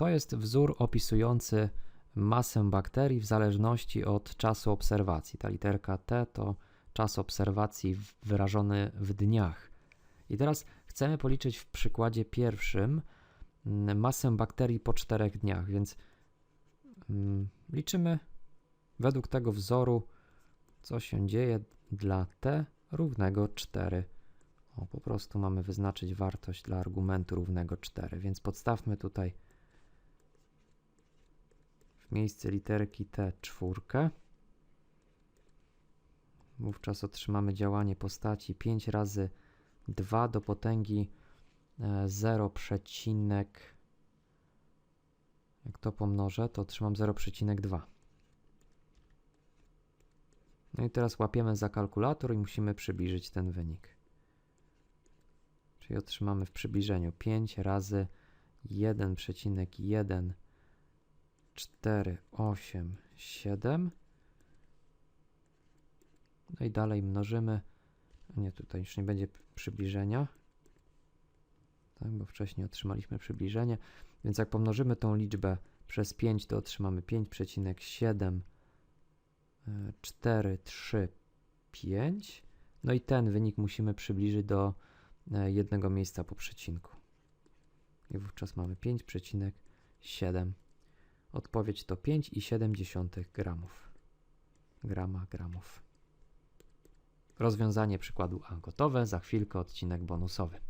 To jest wzór opisujący masę bakterii w zależności od czasu obserwacji. Ta literka T to czas obserwacji wyrażony w dniach. I teraz chcemy policzyć w przykładzie pierwszym mm, masę bakterii po czterech dniach, więc mm, liczymy według tego wzoru, co się dzieje dla T równego 4. O, po prostu mamy wyznaczyć wartość dla argumentu równego 4, więc podstawmy tutaj miejsce literki T czwórkę. Wówczas otrzymamy działanie postaci 5 razy 2 do potęgi e, 0, przecinek- jak to pomnożę, to otrzymam 0,2. No i teraz łapiemy za kalkulator i musimy przybliżyć ten wynik. Czyli otrzymamy w przybliżeniu 5 razy 1,1 4, 8, 7. No i dalej mnożymy. Nie, tutaj już nie będzie przybliżenia. Tak, bo wcześniej otrzymaliśmy przybliżenie. Więc jak pomnożymy tą liczbę przez 5, to otrzymamy 5,7, 4, 3, 5. No i ten wynik musimy przybliżyć do e, jednego miejsca po przecinku. I wówczas mamy 5,7. Odpowiedź to 5,7 gramów. Grama gramów. Rozwiązanie przykładu A gotowe, za chwilkę odcinek bonusowy.